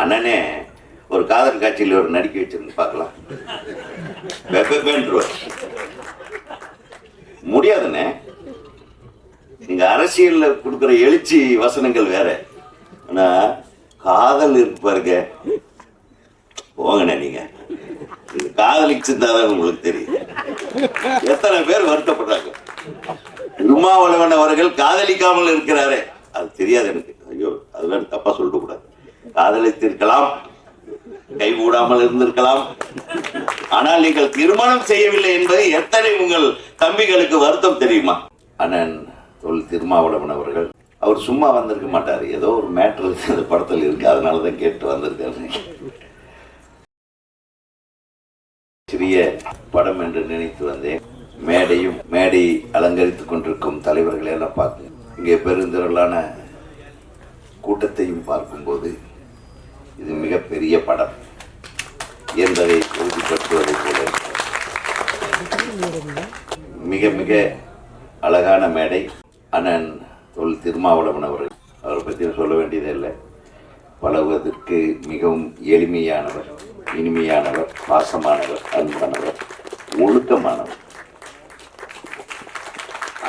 அண்ணனே ஒரு காதல் காட்சியில் ஒரு நடிக்க வச்சிருந்து பார்க்கலாம். வெப்பேன்றுவார் முடியாதுண்ணே. நீங்க அரசியல்ல கொடுக்குற எழுச்சி வசனங்கள் வேற. ஆனா காதல் இருக்கு பாருங்க. போங்கண்ணே நீங்க. நீங்க காதலிச்சுதான் உங்களுக்கு தெரியும். எத்தனை பேர் வருத்தப்படுறாங்க திருமாவளவன் அவர்கள் காதலிக்காமல் இருக்கிறாரே. அது தெரியாது எனக்கு. ஐயோ அதெல்லாம் தப்பா சொல்ல காதலித்திருக்கலாம். கைகூடாமல் இருந்திருக்கலாம். ஆனால் நீங்கள் திருமணம் செய்யவில்லை என்பது எத்தனை உங்கள் தம்பிகளுக்கு வருத்தம் தெரியுமா? அண்ணன் தொல் திருமாவளவன் அவர்கள் அவர் சும்மா வந்திருக்க மாட்டார். ஏதோ ஒரு மேட்ரு அந்த படத்தில் இருக்கு. அதனால தான் கேட்டு வந்திருக்காரு சிறிய படம் என்று நினைத்து வந்தேன். மேடையும் மேடை அலங்கரித்துக் கொண்டிருக்கும் தலைவர்களை எல்லாம் பார்த்து இங்கே பெருந்திரளான கூட்டத்தையும் பார்க்கும்போது இது மிகப்பெரிய படம். என்பதை உறுதிப்படுத்துவதை போல மிக மிக அழகான மேடை. அண்ணன் தொல் திருமாவளவன் அவர்கள். அவரை பற்றி சொல்ல வேண்டியது இல்லை. பழகுவதற்கு மிகவும் எளிமையானவர் இனிமையானவர் பாசமானவர் அன்பானவர் ஒழுக்கமானவர்.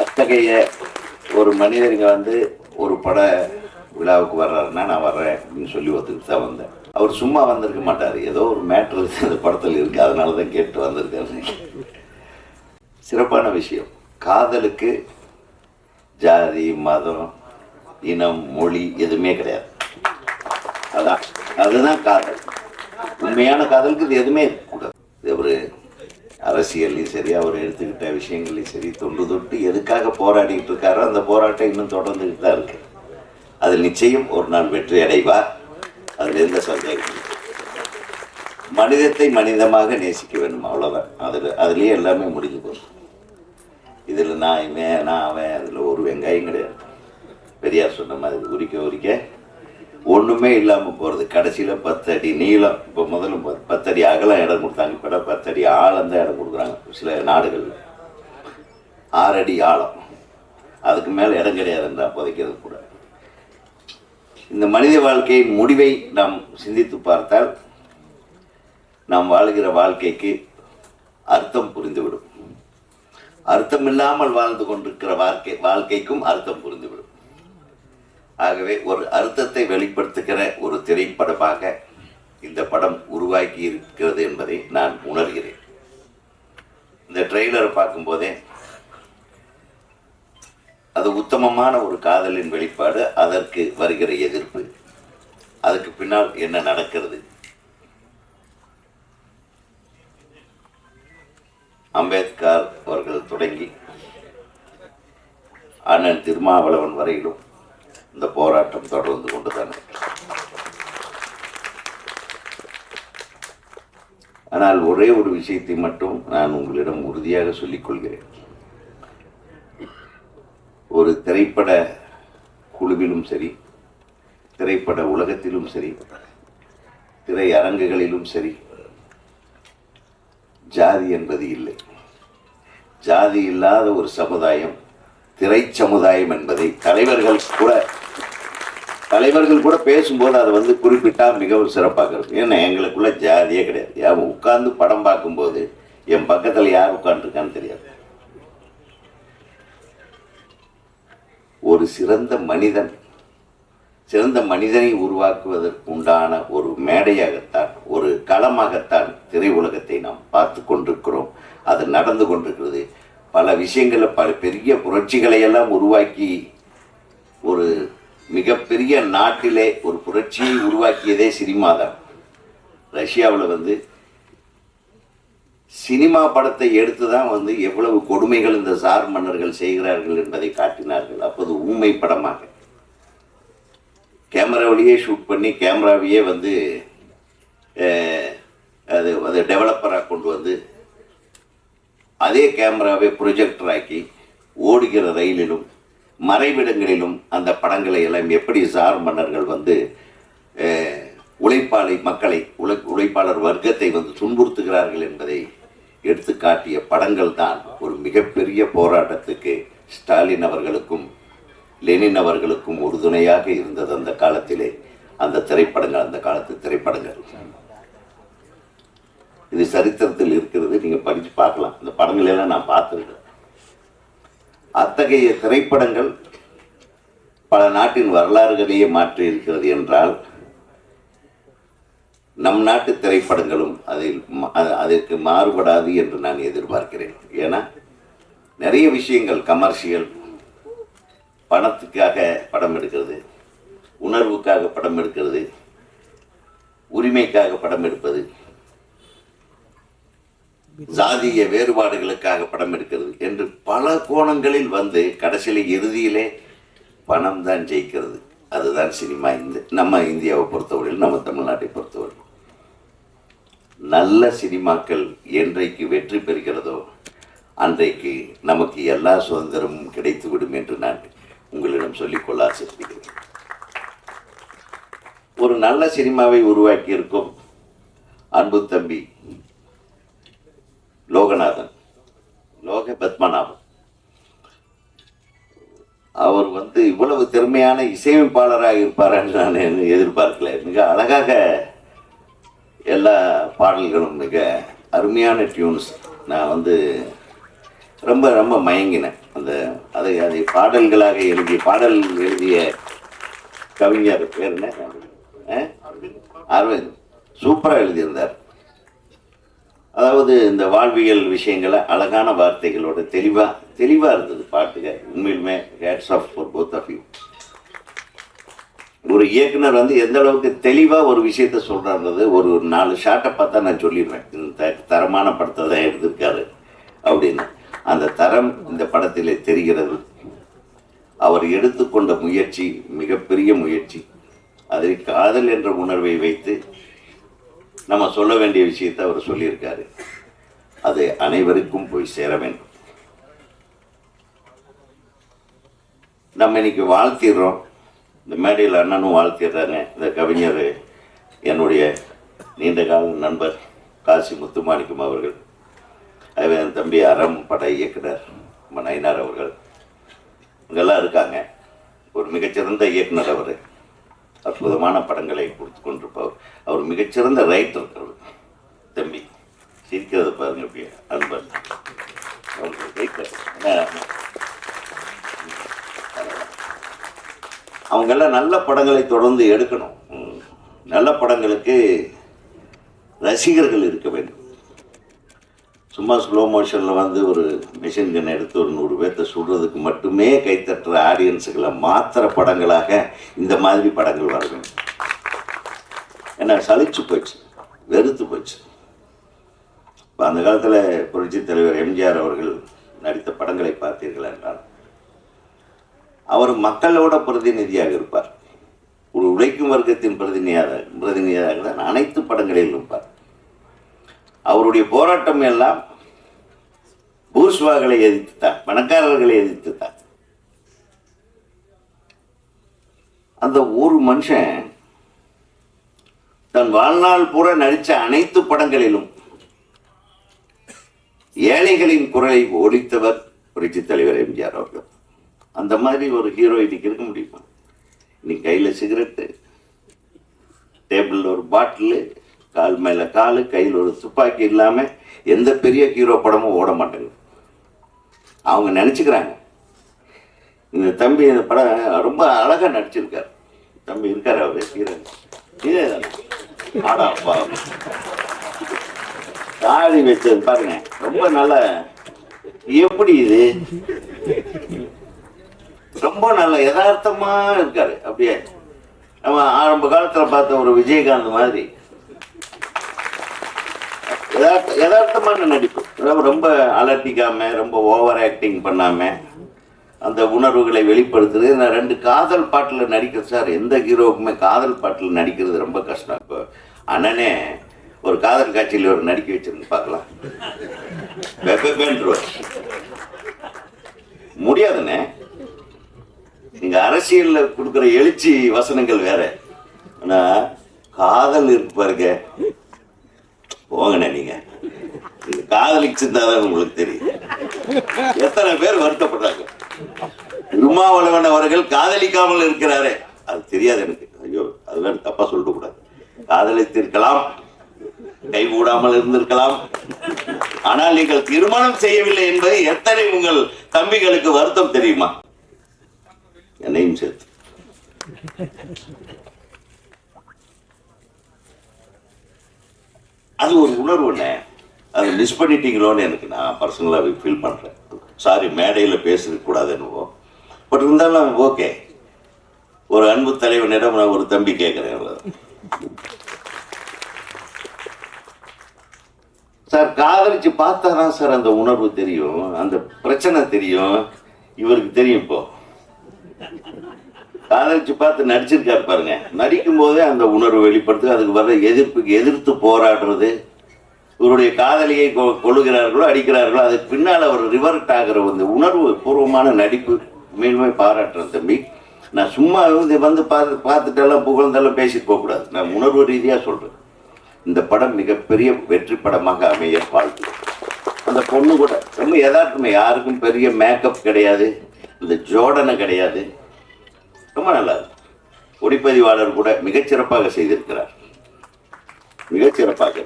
அத்தகைய ஒரு மனிதருங்க வந்து ஒரு பட விழாவுக்கு வர்றாருன்னா நான் வர்றேன் அப்படின்னு சொல்லி ஒத்துக்கிட்டு தான் வந்தேன். அவர் சும்மா வந்திருக்க மாட்டார். ஏதோ ஒரு மேட்ரு அந்த படத்தில் இருக்கு. அதனால தான் கேட்டு வந்திருக்காரு சிறப்பான விஷயம். காதலுக்கு ஜாதி மதம் இனம் மொழி எதுவுமே கிடையாது. அதான் அதுதான் காதல். உண்மையான காதலுக்கு இது எதுவுமே இருக்கக்கூடாது இது ஒரு அரசியல்லையும் சரி அவர் எடுத்துக்கிட்ட விஷயங்கள்லையும் சரி தொண்டு தொட்டு எதுக்காக போராடிட்டு இருக்காரோ அந்த போராட்டம் இன்னும் தொடர்ந்துக்கிட்டு தான் இருக்கு. அதில் நிச்சயம் ஒரு நாள் வெற்றி அடைவார். அதில் எந்த சந்தேகம் மனிதத்தை மனிதமாக நேசிக்க வேண்டும் அவ்வளோதான் அதில் அதுலேயே எல்லாமே முடிஞ்சு போகும் இதில் நான் இவன் நான் அவன் அதில் ஒரு வெங்காயம் கிடையாது. பெரியார் சொன்ன மாதிரி உரிக்க உரிக்க. ஒன்றுமே இல்லாமல் போகிறது கடைசியில் பத்து அடி நீளம். இப்போ முதல்ல பத்து பத்தடி அகலம் இடம் கொடுத்தாங்க. இப்போ பத்து ஆழம் தான் இடம் கொடுக்குறாங்க. சில நாடுகளில். ஆறடி ஆழம். அதுக்கு மேலே இடம் கிடையாதுன்றா புதைக்கிறது கூட. இந்த மனித வாழ்க்கையின் முடிவை நாம் சிந்தித்து பார்த்தால் நாம் வாழ்கிற வாழ்க்கைக்கு அர்த்தம் புரிந்துவிடும். அர்த்தம் இல்லாமல் வாழ்ந்து கொண்டிருக்கிற வாழ்க்கை வாழ்க்கைக்கும் அர்த்தம் புரிந்துவிடும். ஆகவே ஒரு அர்த்தத்தை வெளிப்படுத்துகிற ஒரு திரைப்படமாக இந்த படம் உருவாக்கி இருக்கிறது என்பதை நான் உணர்கிறேன். இந்த ட்ரெய்லரை பார்க்கும்போதே அது உத்தமமான ஒரு காதலின் வெளிப்பாடு அதற்கு வருகிற எதிர்ப்பு. அதுக்கு பின்னால் என்ன நடக்கிறது? அம்பேத்கர் அவர்கள் தொடங்கி அண்ணன் திருமாவளவன் வரையிலும் இந்த போராட்டம் தொடர்ந்து கொண்டுதான் ஆனால் ஒரே ஒரு விஷயத்தை மட்டும் நான் உங்களிடம் உறுதியாக சொல்லிக் கொள்கிறேன். ஒரு திரைப்பட குழுவிலும் சரி திரைப்பட உலகத்திலும் சரி திரையரங்குகளிலும் சரி ஜாதி என்பது இல்லை. ஜாதி இல்லாத ஒரு சமுதாயம் திரை சமுதாயம் என்பதை தலைவர்கள் கூட தலைவர்கள் கூட பேசும்போது அதை வந்து குறிப்பிட்டா மிகவும் சிறப்பாக இருக்கும். ஏன்னா எங்களுக்குள்ள ஜாதியே கிடையாது. உட்கார்ந்து படம் பார்க்கும்போது என் பக்கத்தில் யார் உட்காந்துருக்கான்னு தெரியாது. ஒரு சிறந்த மனிதன் சிறந்த மனிதனை உருவாக்குவதற்கு உண்டான ஒரு மேடையாகத்தான் ஒரு களமாகத்தான் திரையுலகத்தை நாம் பார்த்து கொண்டிருக்கிறோம். அது நடந்து கொண்டிருக்கிறது. பல விஷயங்களை பல பெரிய புரட்சிகளை எல்லாம் உருவாக்கி ஒரு மிகப்பெரிய நாட்டிலே ஒரு புரட்சியை உருவாக்கியதே சினிமா தான் ரஷ்யாவில் வந்து சினிமா படத்தை எடுத்து தான் வந்து எவ்வளவு கொடுமைகள் இந்த சார் மன்னர்கள் செய்கிறார்கள் என்பதை காட்டினார்கள். அப்போது ஊமை படமாக. கேமரா வழியே ஷூட் பண்ணி கேமராவையே வந்து அது அது டெவலப்பராக கொண்டு வந்து அதே கேமராவை ப்ரொஜெக்டர் ஆக்கி ஓடுகிற ரயிலிலும் மறைவிடங்களிலும் அந்த படங்களை எல்லாம் எப்படி சார் மன்னர்கள் வந்து உழைப்பாளை மக்களை உழை உழைப்பாளர் வர்க்கத்தை வந்து துன்புறுத்துகிறார்கள் என்பதை எடுத்து காட்டிய படங்கள் தான் ஒரு மிகப்பெரிய போராட்டத்துக்கு ஸ்டாலின் அவர்களுக்கும் லெனின் அவர்களுக்கும் உறுதுணையாக இருந்தது அந்த காலத்திலே. அந்த திரைப்படங்கள் அந்த காலத்து திரைப்படங்கள். இது சரித்திரத்தில் இருக்கிறது. நீங்க படிச்சு பார்க்கலாம். இந்த படங்கள் எல்லாம் நான் பார்த்துருக்கேன். அத்தகைய திரைப்படங்கள் பல நாட்டின் வரலாறுகளையே மாற்றி இருக்கிறது என்றால் நம் நாட்டு திரைப்படங்களும் அதில் அதற்கு மாறுபடாது என்று நான் எதிர்பார்க்கிறேன். ஏன்னா நிறைய விஷயங்கள் கமர்ஷியல் பணத்துக்காக படம் எடுக்கிறது உணர்வுக்காக படம் எடுக்கிறது உரிமைக்காக படம் எடுப்பது ஜாதிய வேறுபாடுகளுக்காக படம் எடுக்கிறது என்று பல கோணங்களில் வந்து கடைசியில இறுதியிலே பணம் தான் ஜெயிக்கிறது. அதுதான் சினிமா இந்த நம்ம இந்தியாவை பொறுத்தவரையில் நம்ம தமிழ்நாட்டை பொறுத்தவரையில். நல்ல சினிமாக்கள் என்றைக்கு வெற்றி பெறுகிறதோ அன்றைக்கு நமக்கு எல்லா சுதந்திரமும் கிடைத்துவிடும் என்று நான் உங்களிடம் சொல்லிக்கொள்ள ஆசைப்படுகிறேன். ஒரு நல்ல சினிமாவை உருவாக்கி இருக்கும் அன்பு தம்பி லோகநாதன் லோக பத்மநாபன். அவர் வந்து இவ்வளவு திறமையான இசையமைப்பாளராக இருப்பார் என்று நான் எதிர்பார்க்கல. மிக அழகாக எல்லா பாடல்களும் மிக அருமையான டியூன்ஸ் நான் வந்து ரொம்ப ரொம்ப மயங்கினேன். அந்த அதை அதை பாடல்களாக எழுதிய பாடல் எழுதிய கவிஞர் பேர் என்ன? அரவிந்த். சூப்பராக எழுதியிருந்தார். அதாவது இந்த வாழ்வியல் விஷயங்களை அழகான வார்த்தைகளோட தெளிவாக தெளிவாக இருந்தது. பாட்டுக உண்மையிலுமே hats off for both of you ஒரு இயக்குனர் வந்து எந்த அளவுக்கு தெளிவாக ஒரு விஷயத்த சொல்கிறாருன்றது ஒரு நாலு ஷார்ட்டை பார்த்தா நான் சொல்லிடுவேன். இந்த த- தரமான படத்தை தான் எடுத்திருக்காரு அப்படின்னு. அந்த தரம் இந்த படத்திலே தெரிகிறது. அவர் எடுத்துக்கொண்ட முயற்சி மிகப்பெரிய முயற்சி. அதில் காதல் என்ற உணர்வை வைத்து நம்ம சொல்ல வேண்டிய விஷயத்தை அவர் சொல்லியிருக்காரு. அது அனைவருக்கும் போய் சேர வேண்டும். நம்ம இன்னைக்கு வாழ்த்திடுறோம். இந்த மேடையில் அண்ணனும் வாழ்த்திடுறாங்க இந்த கவிஞர் என்னுடைய நீண்ட கால நண்பர் காசி முத்துமாணிக்கம் அவர்கள். அதே என் தம்பி அறம் பட இயக்குனர் நம்ம நயினார் அவர்கள். இங்கெல்லாம் இருக்காங்க. ஒரு மிகச்சிறந்த இயக்குனர் அவர். அற்புதமான படங்களை கொடுத்து கொண்டிருப்பவர். அவர் மிகச்சிறந்த ரைட்டர் அவர். தம்பி சிரிக்கிறத பாருங்க அப்படியே அன்பர் அவருக்கு ரைட்டர் அவங்கெல்லாம் நல்ல படங்களை தொடர்ந்து எடுக்கணும். நல்ல படங்களுக்கு ரசிகர்கள் இருக்க வேண்டும். சும்மா ஸ்லோ மோஷனில் வந்து ஒரு மிஷின் கன் எடுத்து ஒரு நூறு பேர்த்த சுடுறதுக்கு மட்டுமே கைத்தட்டுற ஆடியன்ஸுகளை மாத்திர படங்களாக இந்த மாதிரி படங்கள் வர வேண்டும். ஏன்னா சலிச்சு போச்சு. வெறுத்து போச்சு. இப்போ அந்த காலத்தில் புரட்சித் தலைவர் எம்ஜிஆர் அவர்கள் நடித்த படங்களை பார்த்தீர்கள் என்றால் அவர் மக்களோட பிரதிநிதியாக இருப்பார். ஒரு உழைக்கும் வர்க்கத்தின் பிரதிநிதியாக பிரதிநிதியாக தான் அனைத்து படங்களிலும் இருப்பார். அவருடைய போராட்டம் எல்லாம் பூர்ஸ்வாக்களை எதிர்த்து தான் பணக்காரர்களை எதிர்த்துத்தான். அந்த ஒரு மனுஷன் தன் வாழ்நாள் பூரா நடித்த அனைத்து படங்களிலும் ஏழைகளின் குரலை ஒழித்தவர் புரட்சி தலைவர் எம்ஜிஆர் அவர்கள். அந்த மாதிரி ஒரு ஹீரோ இன்னைக்கு இருக்க முடியுமா? இன்னைக்கு கையில் சிகரெட்டு டேபிளில் ஒரு பாட்டிலு கால் மேலே காலு கையில் ஒரு துப்பாக்கி இல்லாமல் எந்த பெரிய ஹீரோ படமும் ஓட மாட்டேங்குது. அவங்க நினச்சிக்கிறாங்க. இந்த தம்பி இந்த படம் ரொம்ப அழகாக நடிச்சிருக்கார். தம்பி இருக்கார் அவர் ஹீரோ இதே ஆடா அப்பா. தாடி வச்சது பாருங்க. ரொம்ப நல்லா. எப்படி இது? ரொம்ப நல்ல யதார்த்தமா இருக்காரு. அப்படியே நம்ம ஆரம்ப காலத்துல பார்த்த ஒரு விஜயகாந்த் மாதிரி. யதார்த்தமான நடிப்பு. அதாவது ரொம்ப அலட்டிக்காம ரொம்ப ஓவர் ஆக்டிங் பண்ணாம அந்த உணர்வுகளை வெளிப்படுத்துறது. நான் ரெண்டு காதல் பாட்டில் நடிக்கிறது சார் எந்த ஹீரோவுக்குமே காதல் பாட்டில் நடிக்கிறது ரொம்ப கஷ்டம். இப்போ அண்ணனே ஒரு காதல் காட்சியில் ஒரு நடிக்க வச்சிருந்து பார்க்கலாம். முடியாதுண்ணே. நீங்க அரசியல்ல கொடுக்குற எழுச்சி வசனங்கள் வேற. ஆனா காதல் இருக்கு பாருங்க. போங்கண்ணே நீங்க. காதலிச்சிருந்தாதான் உங்களுக்கு தெரியும். எத்தனை பேர் வருத்தப்படுறாங்க. திருமாவளவன் அவர்கள் காதலிக்காமல் இருக்கிறாரே. அது தெரியாது எனக்கு. ஐயோ அதெல்லாம் தப்பா தப்பா கூடாது. காதலித்திருக்கலாம். கைகூடாமல் இருந்திருக்கலாம். ஆனால் நீங்கள் திருமணம் செய்யவில்லை என்பது எத்தனை உங்கள் தம்பிகளுக்கு வருத்தம் தெரியுமா? என்னையும் சேர்த்து அது ஒரு உணர்வுண்ணே அதை மிஸ் பண்ணிட்டீங்களோன்னு எனக்கு நான் பர்சனலாக ஃபீல் பண்ணுறேன் சாரி மேடையில் பேசுறதுக்கு கூடாதுன்னு பட் இருந்தாலும் ஓகே ஒரு அன்பு தலைவனிடம் நான் ஒரு தம்பி கேட்குறேன் சார் காதலிச்சு பார்த்தா தான் சார் அந்த உணர்வு தெரியும். அந்த பிரச்சனை தெரியும். இவருக்கு தெரியும் இப்போ. காதலிச்சு பார்த்து நடிச்சிருக்காரு பாருங்க. நடிக்கும் போதே அந்த உணர்வு வெளிப்படுத்து அதுக்கு வர எதிர்ப்புக்கு எதிர்த்து போராடுறது. இவருடைய காதலியை கொ- கொள்ளுகிறார்களோ அடிக்கிறார்களோ அதுக்கு பின்னால் அவர் ரிவர்ட் ஆகிற வந்து உணர்வு பூர்வமான நடிப்பு மேலுமே பாராட்டுறேன் தம்பி. நான் சும்மா வந்து வந்து பார்த்து பார்த்துட்டெல்லாம் புகழ்ந்தெல்லாம் பேசிட்டு போகக்கூடாது. நான் உணர்வு ரீதியாக சொல்கிறேன் இந்த படம் மிகப்பெரிய வெற்றி படமாக அமைய வாழ்த்து. அந்த பொண்ணு கூட ரொம்ப எதார்த்தமே யாருக்கும் பெரிய மேக்கப் கிடையாது. இந்த ஜோடனை கிடையாது. ரொம்ப நல்லா இருக்கு ஒளிப்பதிவாளர் கூட மிகச்சிறப்பாக செய்திருக்கிறார். மிகச்சிறப்பாக.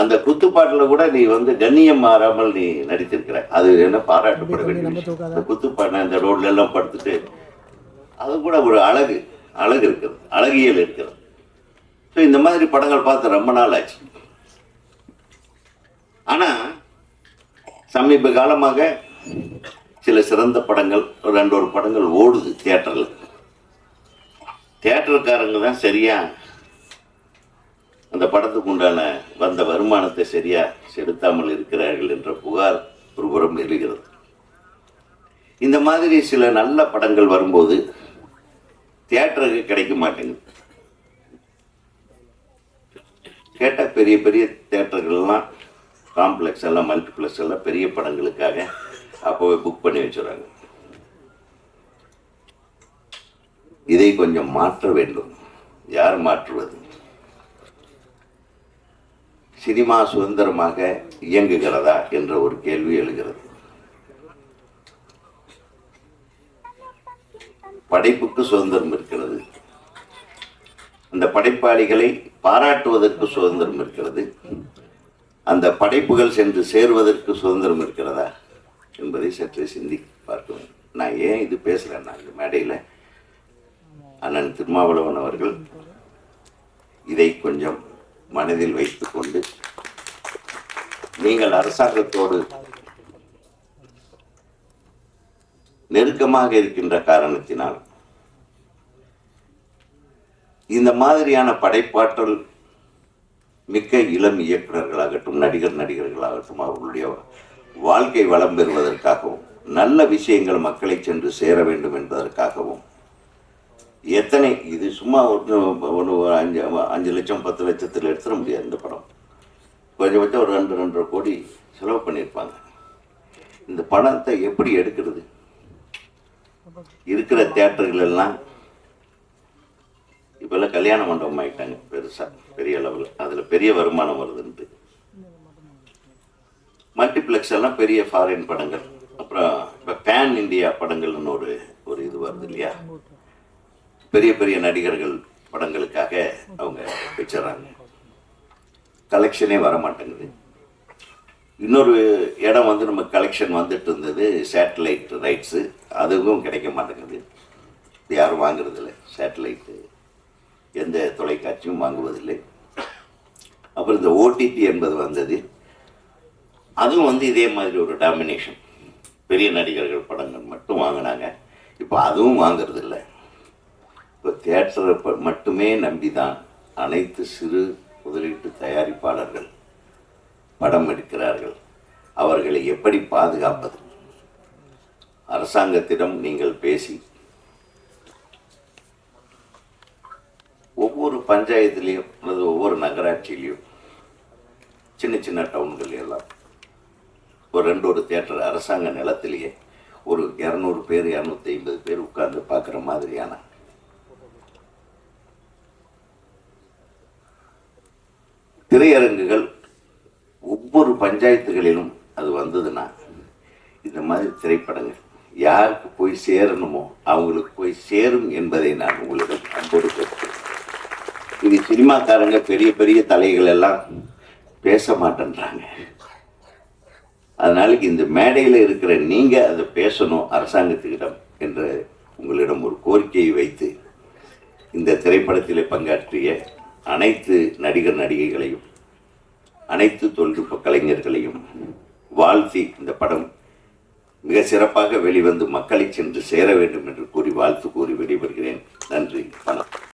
அந்த குத்துப்பாட்டில் கூட நீ வந்து கண்ணியம் மாறாமல் நீ நடித்திருக்கிற. அது என்ன பாராட்டப்பட வேண்டிய. இந்த குத்துப்பாட்டை இந்த ரோட்ல எல்லாம் படுத்துட்டு அது கூட ஒரு அழகு அழகு இருக்கிறது அழகியல் இருக்கிறது. ஸோ இந்த மாதிரி படங்கள் பார்த்து ரொம்ப நாள் ஆச்சு. ஆனா சமீப காலமாக சில சிறந்த படங்கள் ரெண்டு ஒரு படங்கள் ஓடுது தியேட்டரில். தேட்டருக்காரங்க தான் சரியாக அந்த படத்துக்கு உண்டான வந்த வருமானத்தை சரியாக செலுத்தாமல் இருக்கிறார்கள் என்ற புகார் ஒரு புறம் எழுகிறது. இந்த மாதிரி சில நல்ல படங்கள் வரும்போது தியேட்டருக்கு கிடைக்க மாட்டேங்குது. கேட்டால் பெரிய பெரிய தேட்டர்கள்லாம் காம்ப்ளெக்ஸ் எல்லாம் மல்டிப்ளெக்ஸ் எல்லாம் பெரிய படங்களுக்காக அப்போவே புக் பண்ணி வச்சுறாங்க இதை கொஞ்சம் மாற்ற வேண்டும். யார் மாற்றுவது? சினிமா சுதந்திரமாக இயங்குகிறதா என்ற ஒரு கேள்வி எழுகிறது. படைப்புக்கு சுதந்திரம் இருக்கிறது. அந்த படைப்பாளிகளை பாராட்டுவதற்கு சுதந்திரம் இருக்கிறது. அந்த படைப்புகள் சென்று சேருவதற்கு சுதந்திரம் இருக்கிறதா? என்பதை சற்று சிந்தி பார்க்க வேண்டும் நான் ஏன் இது பேசுகிறேன்னா இந்த மேடையில்? அண்ணன் திருமாவளவன் அவர்கள் இதை கொஞ்சம் மனதில் வைத்துக்கொண்டு நீங்கள் அரசாங்கத்தோடு நெருக்கமாக இருக்கின்ற காரணத்தினால் இந்த மாதிரியான படைப்பாற்றல் மிக்க இளம் இயக்குநர்களாகட்டும் நடிகர் நடிகர்களாகட்டும் அவர்களுடைய வாழ்க்கை வளம் பெறுவதற்காகவும் நல்ல விஷயங்கள் மக்களை சென்று சேர வேண்டும் என்பதற்காகவும். எத்தனை இது சும்மா ஒன்று ஒன்று ஒரு அஞ்சு அஞ்சு லட்சம் பத்து லட்சத்தில் எடுத்துட முடியாது இந்த படம். கொஞ்சம் ஒரு ரெண்டு ரெண்டரை கோடி செலவு பண்ணியிருப்பாங்க. இந்த படத்தை எப்படி எடுக்கிறது? இருக்கிற தியேட்டர்கள் எல்லாம் இப்போல்லாம் கல்யாண மண்டபம் ஆகிட்டாங்க பெருசாக பெரிய அளவில். அதில் பெரிய வருமானம் வருதுன்ட்டு. மல்டிப்ளெக்ஸ் எல்லாம் பெரிய ஃபாரின் படங்கள். அப்புறம் இப்போ பேன் இந்தியா படங்கள்னு ஒரு ஒரு இது வருது இல்லையா? பெரிய பெரிய நடிகர்கள் படங்களுக்காக அவங்க வச்சிடறாங்க. கலெக்ஷனே வர மாட்டேங்குது இன்னொரு இடம் வந்து நம்ம கலெக்ஷன் வந்துட்டு இருந்தது சேட்டலைட் ரைட்ஸு அதுவும் கிடைக்க மாட்டேங்குது. இது யாரும் வாங்குறதில்ல. சேட்டலைட்டு எந்த தொலைக்காட்சியும் வாங்குவதில்லை. அப்புறம் இந்த ஓடிடி என்பது வந்தது. அதுவும் வந்து இதே மாதிரி ஒரு டாமினேஷன் பெரிய நடிகர்கள் படங்கள் மட்டும் வாங்கினாங்க. இப்போ அதுவும் வாங்குறதில்ல. இப்போ தியேட்டரை ப- மட்டுமே நம்பிதான் அனைத்து சிறு முதலீட்டு தயாரிப்பாளர்கள் படம் எடுக்கிறார்கள். அவர்களை எப்படி பாதுகாப்பது? அரசாங்கத்திடம் நீங்கள் பேசி ஒவ்வொரு பஞ்சாயத்துலேயும் அல்லது ஒவ்வொரு நகராட்சியிலையும் சின்ன சின்ன டவுன்கள் எல்லாம் ஒரு ரெண்டு ஒரு தேட்டர் அரசாங்க நிலத்திலேயே ஒரு இரநூறு பேர் இரநூத்தி ஐம்பது பேர் உட்கார்ந்து பார்க்குற மாதிரியான திரையரங்குகள் ஒவ்வொரு பஞ்சாயத்துகளிலும் அது வந்ததுன்னா இந்த மாதிரி திரைப்படங்கள் யாருக்கு போய் சேரணுமோ அவங்களுக்கு போய் சேரும் என்பதை நான் உங்களுக்கு அன்போடு இது சினிமாக்காரங்க பெரிய பெரிய தலைகள் எல்லாம் பேச மாட்டேன்றாங்க. அதனால இந்த மேடையில் இருக்கிற நீங்கள் அதை பேசணும் அரசாங்கத்துக்கிடம் என்ற உங்களிடம் ஒரு கோரிக்கையை வைத்து இந்த திரைப்படத்தில் பங்காற்றிய அனைத்து நடிகர் நடிகைகளையும் அனைத்து தொழில்நுட்ப கலைஞர்களையும் வாழ்த்தி இந்த படம் மிக சிறப்பாக வெளிவந்து மக்களை சென்று சேர வேண்டும் என்று கூறி வாழ்த்து கூறி விடைபெறுகிறேன். நன்றி. வணக்கம்.